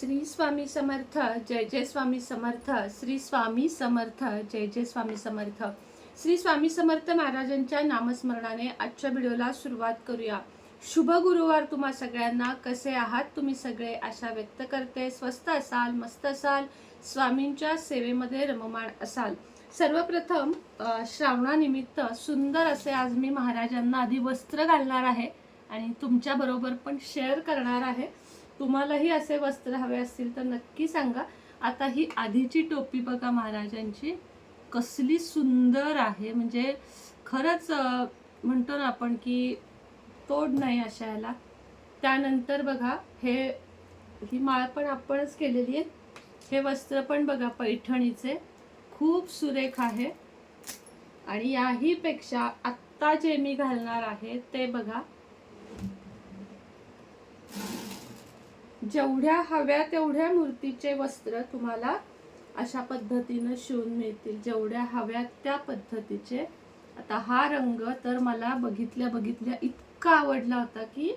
श्री स्वामी समर्थ जय जय स्वामी समर्थ श्री स्वामी समर्थ जय जय स्वामी समर्थ. श्री स्वामी समर्थ महाराजांच्या नामस्मरणाने आजच्या व्हिडिओला सुरुवात करूया. शुभ गुरुवार तुम्हा सगळ्यांना. कसे आहात तुम्ही सगळे? आशा व्यक्त करते. स्वस्त असाल मस्त असाल स्वामींच्या सेवेमध्ये रममाण असाल. सर्वप्रथम श्रावणानिमित्त सुंदर असे आज मी महाराजांना आधी वस्त्र घालणार आहे आणि तुमच्याबरोबर पण शेअर करणार आहे. तुम्हालाही असे वस्त्र हवे असतील तर नक्की सांगा. आता ही आधीची टोपी बघा महाराजांची. कसली सुंदर आहे. म्हणजे खरंच म्हणतो ना आपण की तोड नाही अशा याला त्यानंतर बघा हे ही माळ पण आपणच केलेली आहे. हे वस्त्र पण बघा पैठणीचे. खूप सुरेख आहे. आणि याहीपेक्षा आत्ता जे मी घालणार आहे ते बघा. जेवढ्या हव्या तेवढ्या मूर्तीचे वस्त्र तुम्हाला अशा पद्धतीनं शिवून मिळतील. जेवढ्या हव्या त्या पद्धतीचे. आता हा रंग तर मला बघितल्या बघितल्या इतका आवडला होता की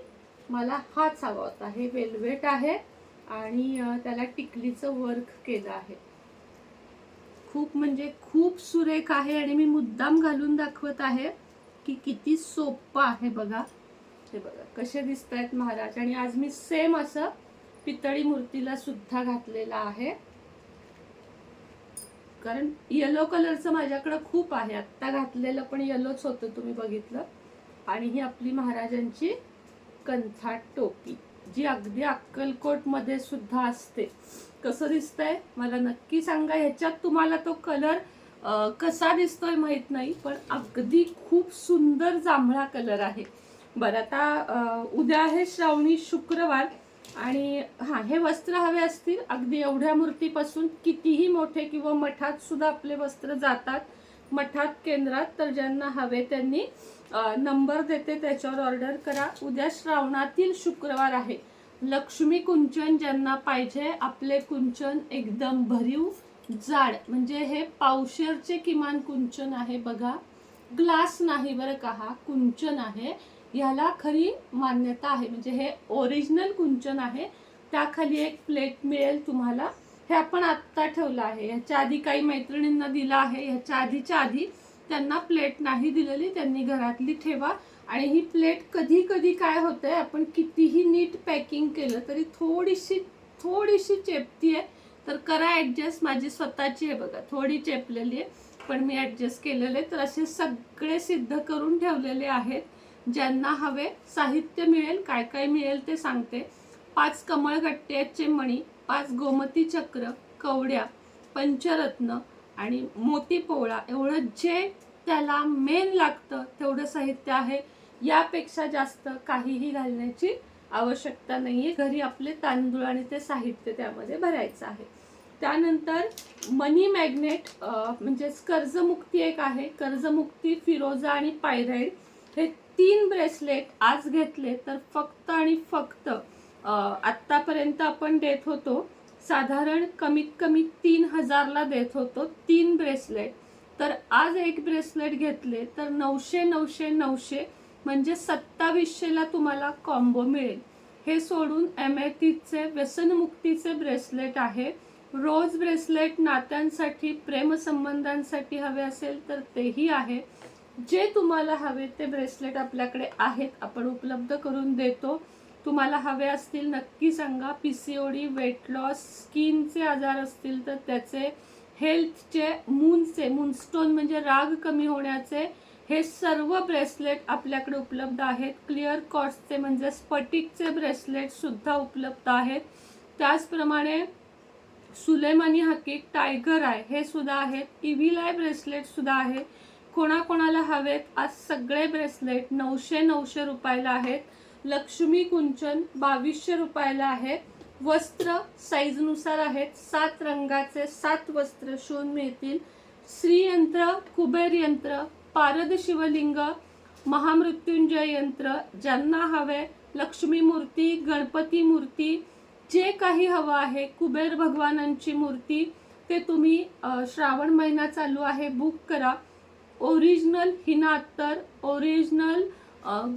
मला हाच हवा होता. हे वेल्वेट आहे आणि त्याला टिकलीचं वर्क केलं आहे. खूप म्हणजे खूप सुरेख आहे आणि मी मुद्दाम घालून दाखवत आहे की किती सोपं आहे बघा. हे बघा कसे दिसत आहेत महाराज. आणि आज मी सेम असं पितळी मूर्तीला सुद्धा घातलेला आहे. कारण येलो कलरचं माझ्याकडं खूप आहे. आत्ता घातलेलं पण येलोच होतं तुम्ही बघितलं. आणि ही आपली महाराजांची कंथाट टोपी जी अगदी अक्कलकोटमध्ये सुद्धा असते. कसं दिसतंय? मला नक्की सांगा ह्याच्यात तुम्हाला तो कलर कसा दिसतोय माहीत नाही पण अगदी खूप सुंदर जांभळा कलर आहे. बरं आता उद्या आहे श्रावणी शुक्रवार. आणि हा हे वस्त्र हवे असतील अगदी एवढ्या मूर्तीपासून कितीही मोठे किंवा मठात सुद्धा आपले वस्त्र जातात मठात केंद्रात तर ज्यांना हवे त्यांनी नंबर देते त्याच्यावर ऑर्डर करा. उद्या श्रावणातील शुक्रवार आहे. लक्ष्मी कुंचन ज्यांना पाहिजे आपले कुंचन एकदम भरीव जाड म्हणजे हे पावशेरचे किमान कुंचन आहे बघा. ग्लास नाही बरं का हा कुंचन आहे. ह्याला खरी मान्यता आहे. म्हणजे हे ओरिजिनल कुंचन आहे. त्याखाली एक प्लेट मिळेल तुम्हाला. हे आपण आत्ता ठेवलं आहे. ह्याच्या आधी काही मैत्रिणींना दिलं आहे. ह्याच्या आधीच्या आधी त्यांना प्लेट नाही दिलेली. त्यांनी घरातली ठेवा. आणि ही प्लेट कधी कधी काय होतं आहे आपण कितीही नीट पॅकिंग केलं तरी थोडीशी थोडीशी चेपती आहे. तर करा ॲडजस्ट माझी स्वतःची आहे बघा. थोडी चेपलेली आहे. पण मी ॲडजस्ट केलेले तर असे सगळे सिद्ध करून ठेवलेले आहेत. ज्यांना हवे साहित्य मिळेल काय काय मिळेल ते सांगते. पाच कमळगट्ट्याचे मणी पाच गोमती चक्र कवड्या पंचरत्न आणि मोती पोवळा. एवढं जे त्याला मेन लागतं तेवढं साहित्य आहे. यापेक्षा जास्त काहीही घालण्याची आवश्यकता नाही आहे घरी आपले तांदूळ आणि ते साहित्य त्यामध्ये भरायचं आहे. त्यानंतर मनी मॅग्नेट म्हणजेच कर्जमुक्ती एक आहे. कर्जमुक्ती फिरोजा आणि पायराईड हे तीन ब्रेसलेट आज घेतले तर फक्त आणि फक्त आत्तापर्यंत आपण देत होतो साधारण कमीत कमी तीन हजारला देत होतो तीन ब्रेसलेट. तर आज एक ब्रेसलेट घेतले तर नऊशे नऊशे नऊशे म्हणजे सत्तावीसशेला तुम्हाला कॉम्बो मिळेल. हे सोडून एम आयतीचे व्यसनमुक्तीचे ब्रेसलेट आहे. रोज ब्रेसलेट नात्यांसाठी प्रेमसंबंधांसाठी हवे असेल तर तेही आहे. जे तुम्हाला हवे ते ब्रेसलेट आपल्याकडे आहेत आपण उपलब्ध करून देतो. तुम्हाला हवे असतील नक्की सांगा. P C O D weight loss स्किनचे आजार असतील तर त्याचे हेल्थचे मूनचे मूनस्टोन म्हणजे राग कमी होण्याचे हे सर्व ब्रेसलेट आपल्याकडे उपलब्ध आहेत. क्लिअर कॉस्टचे म्हणजे स्फटिकचे ब्रेसलेट सुद्धा उपलब्ध आहेत. त्याचप्रमाणे सुलेमानी हकीक टायगर आहे हे सुद्धा आहेत. इव्हिल आय ब्रेसलेट सुद्धा आहे. कोणाकोणाला हवेत. आज सगळे ब्रेसलेट नऊशे नऊशे रुपयाला आहेत. लक्ष्मी कुंचन बावीसशे रुपयाला आहे. वस्त्र साईजनुसार आहेत. सात रंगाचे सात वस्त्र शिवून मिळतील. श्रीयंत्र कुबेर यंत्र पारद शिवलिंग महामृत्युंजय यंत्र ज्यांना हवे. लक्ष्मी मूर्ती गणपती मूर्ती जे काही हवं आहे कुबेर भगवानांची मूर्ती ते तुम्ही श्रावण महिना चालू आहे बुक करा. ओरिजिनल हिना अत्तर ओरिजिनल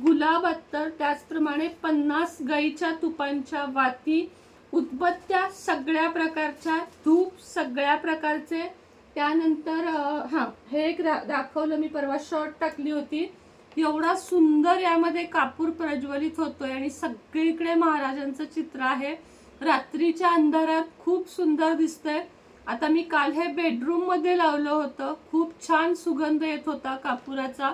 गुलाब अत्तर त्याचप्रमाणे पन्नास गाईच्या तुपांच्या वाती उदबत्त्या सगळ्या प्रकारच्या धूप सगळ्या प्रकारचे. त्यानंतर हां हे एक रा- दाखवलं मी परवा शॉर्ट टाकली होती. एवढा सुंदर यामध्ये कापूर प्रज्वलित होतोय आणि सगळीकडे महाराजांचं चित्र आहे. रात्रीच्या अंधारात खूप सुंदर दिसतंय. आता मी काल हे बेडरूममध्ये लावलं होतं. खूप छान सुगंध येत होता कापुराचा.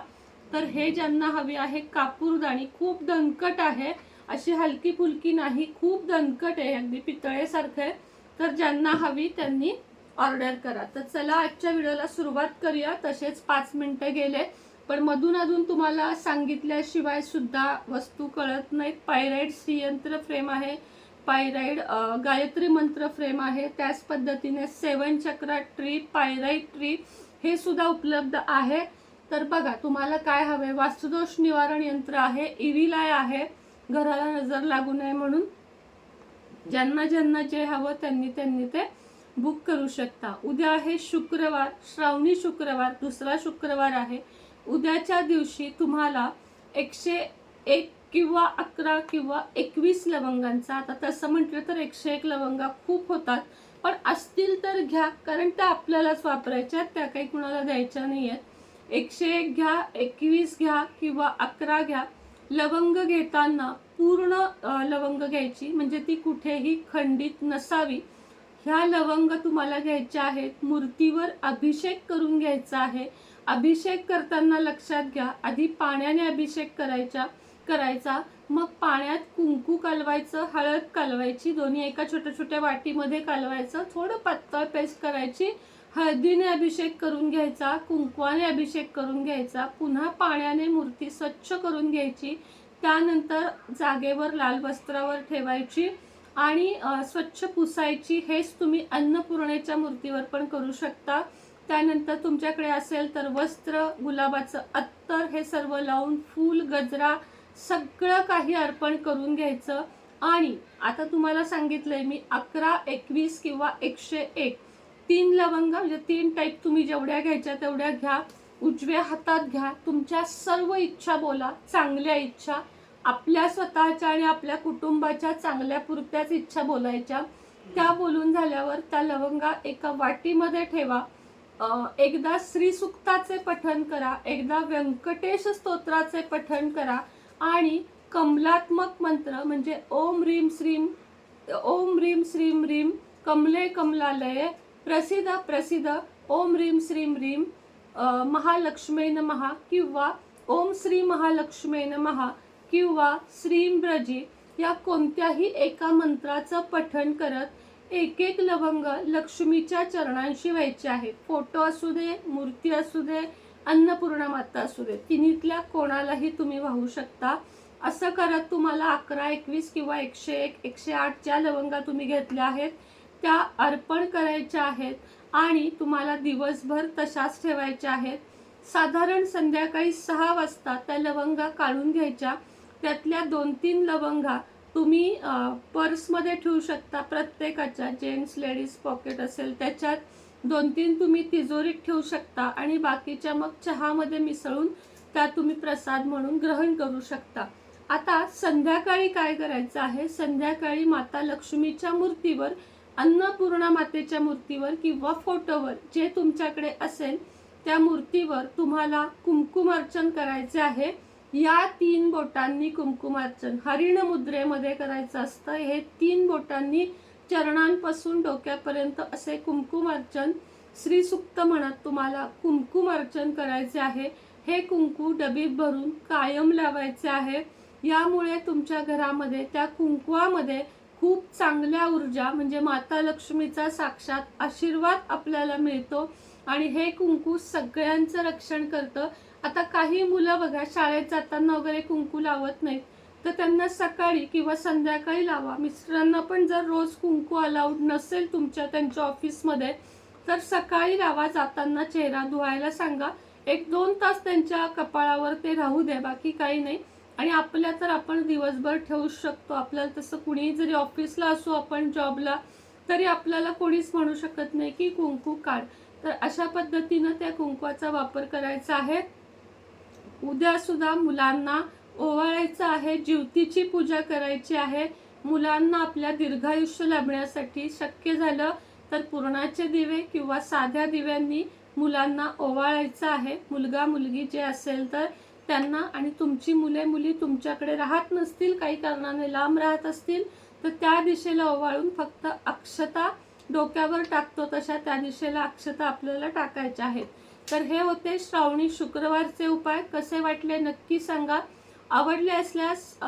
तर हे ज्यांना हवी आहे कापूरदाणी. खूप दणकट आहे. अशी हलकी फुलकी नाही. खूप दणकट आहे. अगदी पितळेसारखं आहे. तर ज्यांना हवी त्यांनी ऑर्डर करा. तर चला आजच्या व्हिडिओला सुरुवात करूया. तसेच पाच मिनटं गेले. पण मधून अधून तुम्हाला सांगितल्याशिवाय सुद्धा वस्तू कळत नाहीत. पायराईड श्रीयंत्र फ्रेम आहे. पायराईड गायत्री मंत्र फ्रेम आहे. त्याच पद्धतीने सेवन चक्रा ट्री पायराईड ट्री हे सुद्धा उपलब्ध आहे. तर बघा तुम्हाला काय हवे? वास्तुदोष निवारण यंत्र आहे इविलाय आहे. घराला नजर लागू नये म्हणून. ज्यांना ज्यांना जे हवं त्यांनी त्यांनी ते बुक करू शकता. उद्या आहे शुक्रवार श्रावणी शुक्रवार दुसरा शुक्रवार आहे. उद्याच्या दिवशी तुम्हाला एकशे एक किंवा अकरा किंवा एकवीस लवंगांचा आता तसं म्हटलं तर एकशे एक लवंगा खूप होतात पण असतील तर घ्या कारण त्या आपल्यालाच वापरायच्या आहेत, त्या काही कुणाला द्यायच्या नाही आहेत एकशे एक घ्या एकवीस घ्या किंवा अकरा घ्या. लवंग घेताना पूर्ण लवंग घ्यायची म्हणजे ती कुठेही खंडित नसावी. ह्या लवंग तुम्हाला घ्यायच्या आहेत मूर्तीवर अभिषेक करून घ्यायचा आहे. अभिषेक करताना लक्षात घ्या आधी पाण्याने अभिषेक करायचा करायचा. मग पाण्यात कुंकू कालवायचं हळद कालवायची दोन्ही एका छोट्या छोट्या वाटीमध्ये कालवायचं. थोडं पातळ पेस्ट करायची. हळदीने अभिषेक करून घ्यायचा कुंकवाने अभिषेक करून घ्यायचा. पुन्हा पाण्याने मूर्ती स्वच्छ करून घ्यायची. त्यानंतर जागेवर लाल वस्त्रावर ठेवायची आणि स्वच्छ पुसायची. हेच तुम्ही अन्नपूर्णेच्या मूर्तीवर पण करू शकता. त्यानंतर तुमच्याकडे असेल तर वस्त्र गुलाबाचं अत्तर हे सर्व लावून फूल गजरा सगळं काही अर्पण करून घ्यायचं. आणि आता तुम्हाला सांगितलंय मी अकरा एकवीस किंवा एकशे एक. तीन लवंग म्हणजे तीन टाईप तुम्ही जेवढ्या घ्यायच्या तेवढ्या घ्या. उजव्या हातात घ्या. तुमच्या सर्व इच्छा बोला. चांगल्या इच्छा. आपल्या स्वतःच्या आणि आपल्या कुटुंबाच्या चांगल्या पुरत्याच इच्छा बोलायच्या. त्या बोलून झाल्यावर त्या लवंगा एका वाटीमध्ये ठेवा. एकदा श्रीसुक्ताचे पठण करा. एकदा व्यंकटेश स्तोत्राचे पठण करा. आणि कमलात्मक मंत्र म्हणजे ओम रीम श्रीम ओम रीम श्रीम रीम कमले कमलालये प्रसिद्ध प्रसिद्ध ओम रीम श्रीम रीम महालक्ष्मी नमहा किंवा ओम श्री महालक्ष्मी नमहा किंवा श्रीम ब्रजी या कोणत्याही एका मंत्राचं पठण करत एक एक लवंग लक्ष्मीच्या चरणांशी व्हायचे आहे फोटो असू दे मूर्ती असू दे अन्नपूर्णा माता असू दे तिन्हीतल्या कोणालाही तुम्ही वाहू शकता. असं करत तुम्हाला अकरा एकवीस किंवा एकशे एक एकशे आठ ज्या लवंगा तुम्ही घेतल्या आहेत त्या अर्पण करायच्या आहेत आणि तुम्हाला दिवसभर तशाच ठेवायच्या आहेत. साधारण संध्याकाळी सहा वाजता त्या लवंगा काढून घ्यायच्या. त्यातल्या दोन तीन लवंगा तुम्ही पर्समध्ये ठेवू शकता प्रत्येकाच्या जेंट्स लेडीज पॉकेट असेल त्याच्यात दोन तीन तुम्ही तिजोरीत ठेवू शकता आणि बाकीच्या मग चहामध्ये मिसळून त्या तुम्ही प्रसाद म्हणून ग्रहण करू शकता. आता संध्याकाळी काय करायचं आहे? संध्याकाळी माता लक्ष्मीच्या मूर्तीवर अन्नपूर्णा मातेच्या मूर्तीवर किंवा फोटोवर जे तुमच्याकडे असेल त्या मूर्तीवर तुम्हाला कुंकुमार्चन करायचे आहे. या तीन बोटांनी कुंकुमार्चन हरिण मुद्रेमध्ये करायचं असतं. हे तीन बोटांनी चरणांपासून डोक्यापर्यंत असे कुंकुमार्चन श्रीसुक्त म्हणत तुम्हाला कुंकुमार्चन करायचे आहे. हे कुंकू डबीत भरून कायम लावायचे आहे. यामुळे तुमच्या घरामध्ये त्या कुंकवामध्ये खूप चांगल्या ऊर्जा म्हणजे माता लक्ष्मीचा साक्षात आशीर्वाद आपल्याला मिळतो. आणि हे कुंकू सगळ्यांचं रक्षण करतं. आता काही मुलं बघा शाळेत जाताना वगैरे कुंकू लावत नाहीत. तर त्यांना सकाळी किंवा संध्याकाळी लावा. मिस्टरांना पण जर रोज कुंकू अलाउड नसेल तुमच्या त्यांच्या ऑफिसमध्ये तर सकाळी लावा. जाताना चेहरा धुवायला सांगा. एक दोन तास त्यांच्या कपाळावर ते राहू द्या बाकी काही नाही. आणि आपल्या तर आपण दिवसभर ठेवू शकतो. आपल्याला तसं कुणीही जरी ऑफिसला असू आपण जॉबला तरी आपल्याला कोणीच म्हणू शकत नाही की कुंकू काढ. तर अशा पद्धतीनं त्या कुंकवाचा वापर करायचा आहे. उद्यासुद्धा मुलांना ओवाळायचं आहे ज्योतीची पूजा करायची आहे मुलांना आपल्या दीर्घायुष्य लाभण्यासाठी शक्य झालं तर पुरणाचे दिवे किंवा साध्या दिव्यांनी मुलांना ओवाळायचं आहे. मुलगा मुलगी जे असेल तर त्यांना आणि तुमची मुले मुली तुमच्याकडे राहत नसतील काही कारणाने लांब राहत असतील तर त्या दिशेला ओवाळून फक्त अक्षता डोक्यावर टाकतो तशा त्या दिशेला अक्षता आपल्याला टाकायच्या आहेत. तर हे होते श्रावणी शुक्रवारचे उपाय. कसे वाटले नक्की सांगा. आवडले असल्यास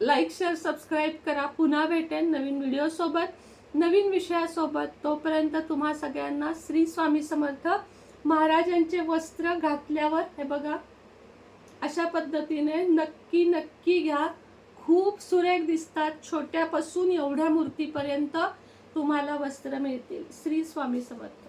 लाईक शेअर सबस्क्राईब करा. पुन्हा भेटेन नवीन व्हिडिओसोबत नवीन विषयासोबत. तोपर्यंत तुम्हा सगळ्यांना श्री स्वामी समर्थ महाराजांचे वस्त्र घातल्यावर हे बघा अशा पद्धतीने नक्की नक्की घ्या. खूप सुरेख दिसतात. छोट्यापासून एवढ्या मूर्तीपर्यंत तुम्हाला वस्त्र मिळतील. श्री स्वामी समर्थ.